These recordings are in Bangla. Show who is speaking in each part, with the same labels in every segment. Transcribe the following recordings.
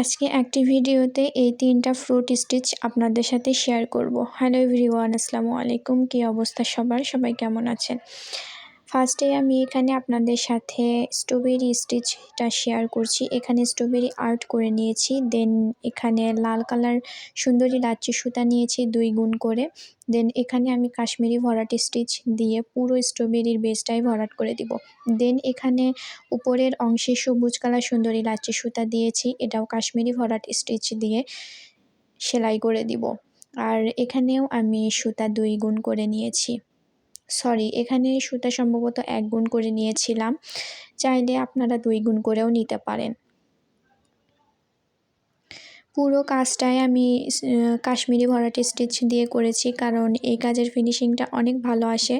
Speaker 1: আজকে একটি ভিডিওতে এই তিনটা ফ্রুট স্টিচ আপনাদের সাথে শেয়ার করব। হ্যালো এভরিওয়ান আসসালামু আলাইকুম। কী অবস্থা সবার? সবাই কেমন আছেন? ফার্স্টে আমি এখানে আপনাদের সাথে স্ট্রবেরি স্টিচটা শেয়ার করছি। এখানে স্ট্রবেরি আর্ট করে নিয়েছি। দেন এখানে লাল কালার সুন্দরী লাচ্ছি সুতা নিয়েছি দুই গুণ করে। দেন এখানে আমি কাশ্মীরি ভরাট স্টিচ দিয়ে পুরো স্ট্রবেরির বেসটাই ভরাট করে দিব। দেন এখানে উপরের অংশে সবুজ কালার সুন্দরী লাচ্ছি সুতা দিয়েছি। এটাও কাশ্মীরি ভরাট স্টিচ দিয়ে সেলাই করে দিব। আর এখানেও আমি সুতা দুই গুণ করে নিয়েছি। সরি এখানে সুতা সম্ভবত এক গুণ করে নিয়েছিলাম। চাইলে আপনারা দুই গুণ করেও নিতে পারেন। পুরো কাজটাই আমি কাশ্মীরি ভরাটি স্টিচ দিয়ে করেছি, কারণ এই কাজের ফিনিশিংটা অনেক ভালো আসে।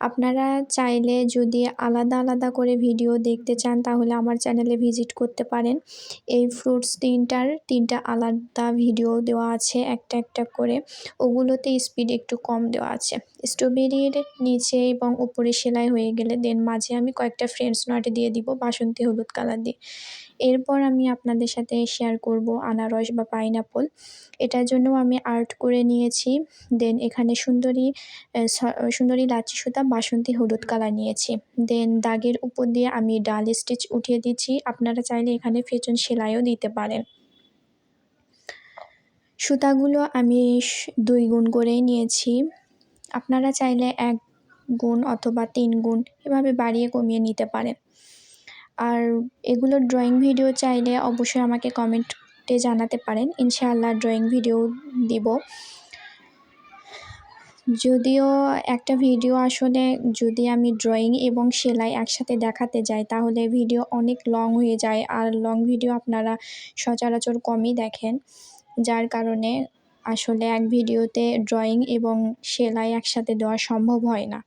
Speaker 1: আপনারা চাইলে যদি আলাদা আলাদা করে ভিডিও দেখতে চান, তাহলে আমার চ্যানেলে ভিজিট করতে পারেন। এই ফ্রুটস তিনটার, তিনটা আলাদা ভিডিও দেওয়া আছে, একটা একটা করে। ওগুলোতে স্পিড একটু কম দেওয়া আছে। স্ট্রবেরির নিচে এবং উপরে সেলাই হয়ে গেলে দেন মাঝে আমি কয়েকটা ফ্রেন্ডস নট দিয়ে দিব, বাসন্তী হলুদ কালার দিয়ে। এরপর আমি আপনাদের সাথে শেয়ার করব আনারস বা পাইনাপল এটার জন্য আমি আর্ট করে নিয়েছি। দেন এখানে সুন্দরী সুন্দরী লাচি সুতা, বাসন্তী হলুদ কালার নিয়েছি। দেন দাগের উপর দিয়ে আমি ডাল স্টিচ উঠিয়ে দিচ্ছি। আপনারা চাইলে এখানে ফেচন সেলাইও দিতে পারেন। সুতাগুলো আমি দুই গুণ করেই নিয়েছি। আপনারা চাইলে এক গুণ অথবা তিন গুণ এভাবে বাড়িয়ে কমিয়ে নিতে পারেন। আর এগুলোর ড্রয়িং ভিডিও চাইলে অবশ্যই আমাকে কমেন্টে জানাতে পারেন। ইনশাআল্লাহ ড্রয়িং ভিডিও দিব। যদিও একটা ভিডিও আসলে যদি আমি ড্রয়িং এবং সেলাই একসাথে দেখাতে যাই, তাহলে ভিডিও অনেক লং হয়ে যায়। আর লং ভিডিও আপনারা সচরাচর কমই দেখেন। যার কারণে আসলে এক ভিডিওতে ড্রয়িং এবং সেলাই একসাথে দেওয়া সম্ভব হয় না।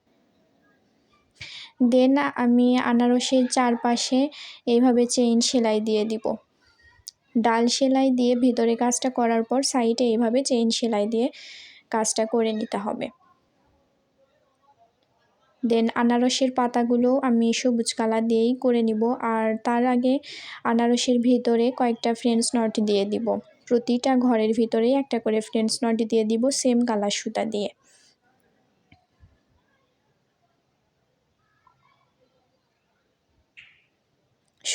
Speaker 1: দেন আমি আনারসের চারপাশে এইভাবে চেইন সেলাই দিয়ে দিব। ডাল সেলাই দিয়ে ভিতরে কাজটা করার পর সাইডে এইভাবে চেইন সেলাই দিয়ে কাজটা করে নিতে হবে। দেন আনারসের পাতাগুলো আমি সবুজ কালার দিয়েই করে নিব আর তার আগে আনারসের ভিতরে কয়েকটা ফ্রেন্ডস নট দিয়ে দিব। প্রতিটা ঘরের ভিতরেই একটা করে ফ্রেন্ডস নট দিয়ে দিব সেম কালার সুতা দিয়ে।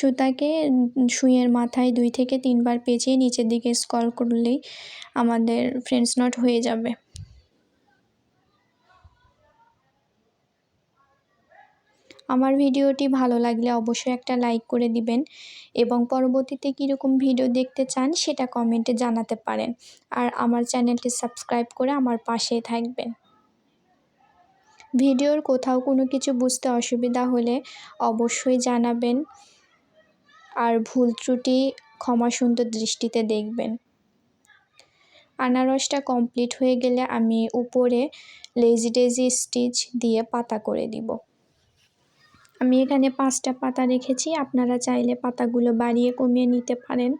Speaker 1: সুতাকে সুইয়ের মাথায় দুই থেকে তিনবার পেঁচিয়ে নিচের দিকে স্কল করলেই আমাদের ফ্রেন্ডস নট হয়ে যাবে। আমার ভিডিওটি ভালো লাগলে অবশ্যই একটা লাইক করে দিবেন এবং পরবর্তীতে কীরকম ভিডিও দেখতে চান সেটা কমেন্টে জানাতে পারেন। আর আমার চ্যানেলটি সাবস্ক্রাইব করে আমার পাশে থাকবেন। ভিডিওর কোথাও কোনো কিছু বুঝতে অসুবিধা হলে অবশ্যই জানাবেন। আর ভুল ত্রুটি ক্ষমা সুন্দর দৃষ্টিতে দেখবেন। আনারসটা কমপ্লিট হয়ে গেলে আমি উপরে লেজি ডেজি স্টিচ দিয়ে পাতা করে দিব। আমি এখানে পাঁচটা পাতা রেখেছি, আপনারা চাইলে পাতাগুলো বাড়িয়ে কমিয়ে নিতে পারেন।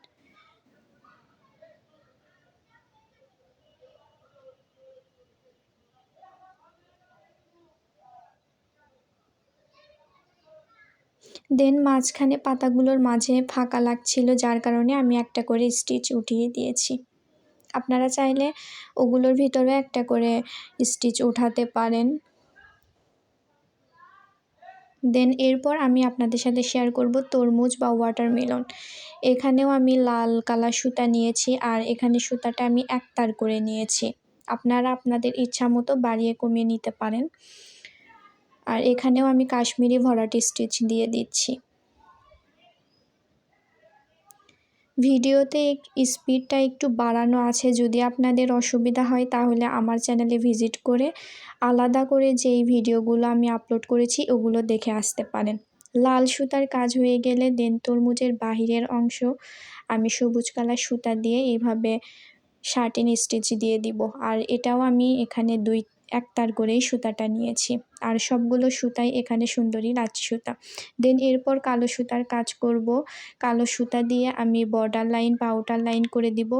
Speaker 1: দেন মাঝখানে পাতাগুলোর মাঝে ফাঁকা লাগছিল, যার কারণে আমি একটা করে স্টিচ উঠিয়ে দিয়েছি। আপনারা চাইলে ওগুলোর ভিতরে একটা করে স্টিচ উঠাতে পারেন। দেন এরপর আমি আপনাদের সাথে শেয়ার করব তরমুজ বা ওয়াটারমেলন এখানেও আমি লাল কালার সুতা নিয়েছি আর এখানে সুতাটা আমি একতার করে নিয়েছি। আপনারা আপনাদের ইচ্ছা মতো বাড়িয়ে কমিয়ে নিতে পারেন। আর এখানেও আমি কাশ্মীরি ভরাটি স্টিচ দিয়ে দিচ্ছি। ভিডিওতে স্পিডটা একটু বাড়ানো আছে, যদি আপনাদের অসুবিধা হয় তাহলে আমার চ্যানেলে ভিজিট করে আলাদা করে যেই ভিডিওগুলো আমি আপলোড করেছি ওগুলো দেখে আসতে পারেন। লাল সুতার কাজ হয়ে গেলে দেন তরমুজের বাহিরের অংশ আমি সবুজ কালার সুতা দিয়ে এইভাবে শার্টিন স্টিচ দিয়ে দিব। আর এটাও আমি এখানে দুই, এক তার করেই সুতাটা নিয়েছি। আর সবগুলো সুতাই এখানে সুন্দরী লাচি সুতা। দেন এরপর কালো সুতার কাজ করব। কালো সুতা দিয়ে আমি বর্ডার লাইন পাউডার লাইন করে দিব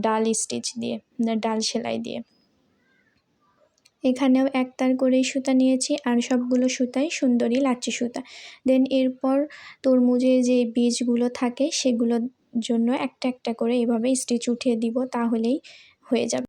Speaker 1: ডাল স্টিচ দিয়ে, ডাল সেলাই দিয়ে। এখানেও একতার করেই সুতা নিয়েছি আর সবগুলো সুতাই সুন্দরী লাচ্ছি সুতা। দেন এরপর তরমুজের যে বীজগুলো থাকে সেগুলো জন্য একটা একটা করে এভাবে স্টিচ উঠিয়ে দিব তাহলেই হয়ে যাবে।